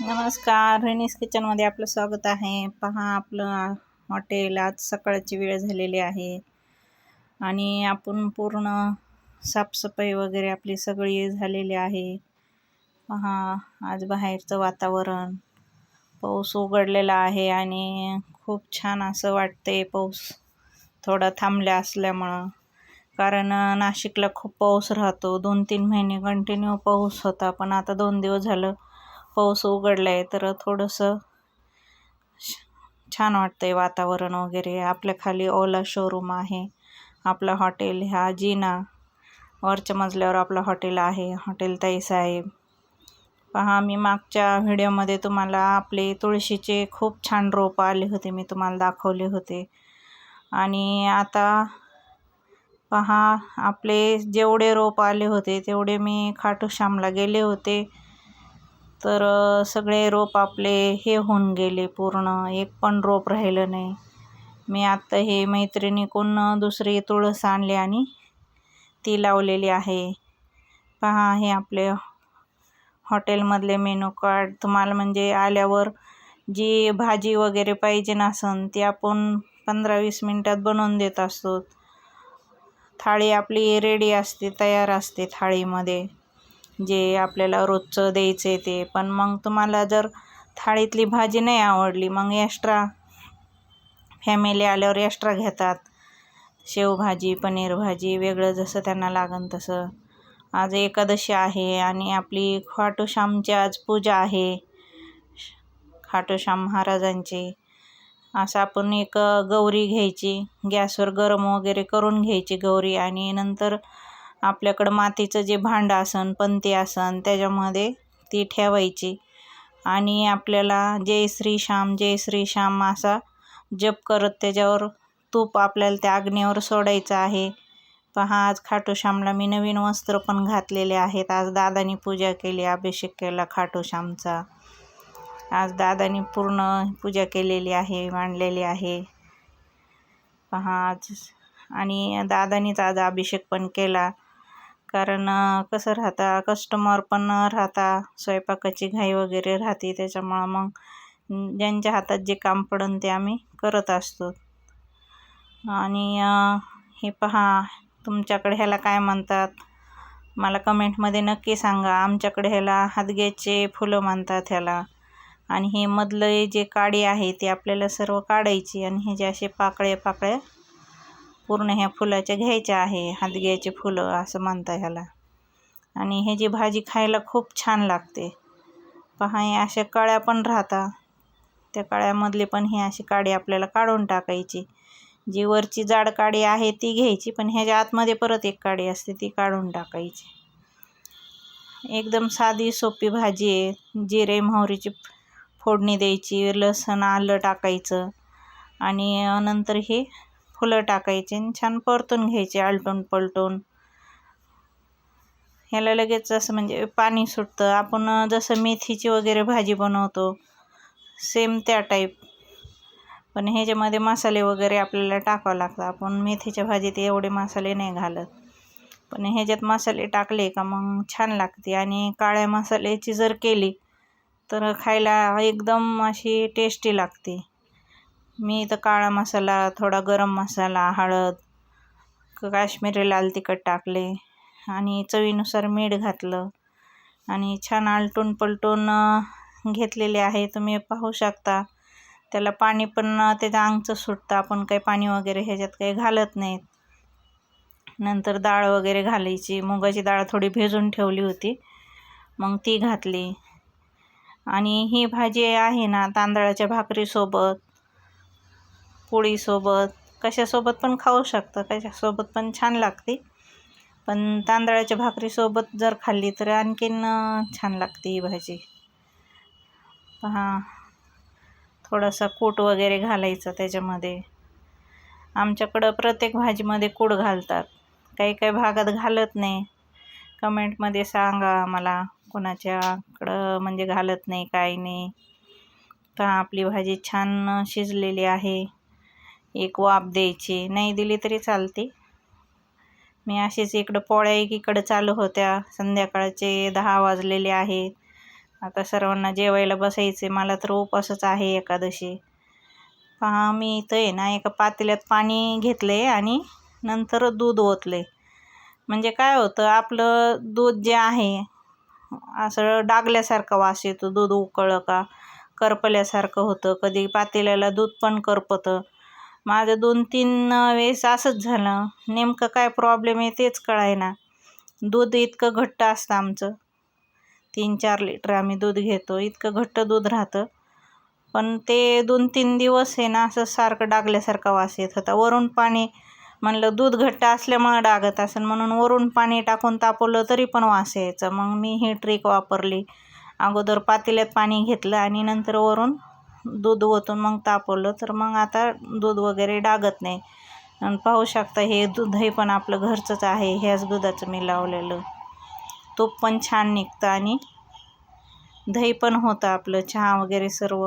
नमस्कार रेनीस किचनमध्ये आपलं स्वागत आहे. पहा आपलं हॉटेल आज सकाळची वेळ झालेली आहे. आणि आपण पूर्ण साफसफाई वगैरे आपली सगळी झालेली आहे. पहा आज बाहेरचं वातावरण. पाऊस उघडलेला आहे आणि खूप छान असं वाटते पाऊस थोडा थांबल्या असल्यामुळं. कारण नाशिकला खूप पाऊस राहतो. दोन तीन महिने कंटिन्यू पाऊस होता पण आता दोन दिवस झालं पाऊस उघडला आहे तर थोडंसं छान वाटतं आहे वातावरण वगैरे. आपल्या खाली ओला शोरूम आहे आपलं हॉटेल ह्या जिना. वरच्या मजल्यावर आपलं हॉटेल आहे हॉटेल ताई साहेब. पहा मी मागच्या व्हिडिओमध्ये तुम्हाला आपले तुळशीचे खूप छान रोप आले होते मी तुम्हाला दाखवले होते. आणि आता पहा आपले जेवढे रोप आले होते तेवढे मी खाटू श्यामला गेले होते. तर सगळे रोप आपले हे होऊन गेले पूर्ण. एक पण रोप राहिलं नाही. मी आत्ता हे मैत्रिणीकडून दुसरी तुळस आणली आणि ती लावलेली आहे. पहा हे आपले हॉटेलमधले मेनू कार्ड. तुम्हाला म्हणजे आल्यावर जी भाजी वगैरे पाहिजे नसन ती आपण पंधरा वीस मिनटात बनवून देत असतो. थाळी आपली रेडी असते तयार असते थाळीमध्ये. जे आपल्याला रोजचं द्यायचं आहे ते. पण मग तुम्हाला जर थाळीतली भाजी नाही आवडली मग एक्स्ट्रा फॅमिली आल्यावर एक्स्ट्रा घेतात. शेवभाजी पनीर भाजी वेगळं जसं त्यांना लागन तसं. आज एकादशी आहे आणि आपली खाटूश्यामची आज पूजा आहे. खाटूश्याम महाराजांची. असं आपण एक गौरी घ्यायची गॅसवर गरम वगैरे करून घ्यायची गौरी आणि नंतर आपल्याकडं मातीचं जे भांडं असन पंती असन त्याच्यामध्ये ती ठेवायची. आणि आपल्याला जय श्री श्याम जय श्री श्याम असा जप करत त्याच्यावर तूप आपल्याला त्या अग्नीवर सोडायचं आहे. पहा आज खाटूश्यामला मी नवीन वस्त्र पण घातलेले आहेत. आज दादानी पूजा केली अभिषेक केला खाटूश्यामचा आज दादानी पूर्ण पूजा केलेली आहे मांडलेली आहे. पहा आज आणि दादानीच आज अभिषेक पण केला. कारण कसं राहता? कस्टमर पण राहता. स्वयंपाकाची घाई वगैरे राहते. त्याच्यामुळं मग ज्यांच्या हातात जे काम पडन ते आम्ही करत असतो. आणि हे पहा तुमच्याकडे ह्याला काय म्हणतात? मला कमेंटमध्ये नक्की सांगा. आमच्याकडे ह्याला हादग्याचे फुलं म्हणतात ह्याला. आणि हे मधलं जे काडी आहे ते आपल्याला सर्व काढायची आणि हे जे असे पाकळ्या पाकळ्या पूर्ण ह्या फुलाच्या घ्यायच्या आहे हादग्याचे फुलं असं म्हणता ह्याला. आणि हे जी भाजी खायला खूप छान लागते. पहा हे अशा कळ्या पण राहतात त्या कळ्यामधली पण ही अशी काडी आपल्याला काढून टाकायची. जी वरची जाड काडी आहे ती घ्यायची पण ह्याच्या आतमध्ये परत एक काडी असते ती काढून टाकायची. एकदम साधी सोपी भाजी आहे. जिरे मोहरीची फोडणी द्यायची लसण आलं टाकायचं. आणि नंतर हे फुलं टाकायचे आणि छान परतून घ्यायचे आलटून पलटून. ह्याला लगेच असं म्हणजे पाणी सुटतं. आपण जसं मेथीची वगैरे भाजी बनवतो सेम त्या टाईप पण ह्याच्यामध्ये मसाले वगैरे आपल्याला टाकावं लागतं आपण मेथीच्या भाजीत एवढे मसाले नाही घालत. पण ह्याच्यात मसाले टाकले का मग छान लागते. आणि काळ्या मसाल्याची जर केली तर खायला एकदम अशी टेस्टी लागते. मी इथं काळा मसाला थोडा गरम मसाला हळद काश्मीरी लाल तिखट टाकले आणि चवीनुसार मीठ घातलं. आणि छान आलटून पलटून घेतलेले आहे. तुम्ही पाहू शकता. त्याला पाणी पण त्याचं अंगचं सुटतं. आपण काही पाणी वगैरे ह्याच्यात काही घालत नाहीत. नंतर डाळ वगैरे घालायची. मुगाची डाळ थोडी भिजून ठेवली होती. मग ती घातली. आणि ही भाजी आहे ना तांदळाच्या भाकरीसोबत. पोळीसोबत कशासोबत पण खाऊ शकतं कशासोबत पण छान लागते. पण तांदळाच्या भाकरीसोबत जर खाल्ली तर आणखीन छान लागते ही भाजी. पहा थोडासा कूट वगैरे घालायचं त्याच्यामध्ये. आमच्याकडं प्रत्येक भाजीमध्ये कूट घालतात. काही काही भागात घालत नाही. कमेंटमध्ये सांगा मला कोणाच्याकडं म्हणजे घालत नाही काही नाही. तर आपली भाजी छान शिजलेली आहे. एक वाफ द्यायची. नाही दिली तरी चालते. मी अशीच इकडं पोळ्या एकीकडं चालू होत्या. संध्याकाळचे दहा वाजलेले आहेत. आता सर्वांना जेवायला बसायचे मला तर उपासच आहे एकादशी. पहा मी इथं आहे ना एका पातेल्यात पाणी घेतले आणि नंतर दूध ओतले म्हणजे काय होतं आपलं दूध जे आहे असं डागल्यासारखं वास येतो. दूध उकळलं का करपल्यासारखं होतं. कधी पातेल्याला दूध पण करपतं. माझं दोन तीन वेळेस असंच झालं. नेमकं काय प्रॉब्लेम आहे तेच कळायना. दूध इतकं घट्ट असतं आमचं. तीन चार लिटर आम्ही दूध घेतो. इतकं घट्ट दूध राहतं. पण ते दोन तीन दिवस आहे ना असं सारखं डागल्यासारखा वास येत होता. वरून पाणी म्हणलं दूध घट्ट असल्यामुळं डागत असेल. म्हणून वरून पाणी टाकून तापवलं तरी पण वास यायचा. मग मी ही ट्रिक वापरली. अगोदर पातेल्यात पाणी घेतलं आणि नंतर वरून दूध ओतून मग तापवलं तर मग आता दूध वगैरे डागत नाही. आणि पाहू शकता हे दूधही पण आपलं घरचंच आहे ह्याच दुधाचं मी लावलेलं. तूप पण छान निघतं आणि दही पण होतं आपलं चहा वगैरे सर्व.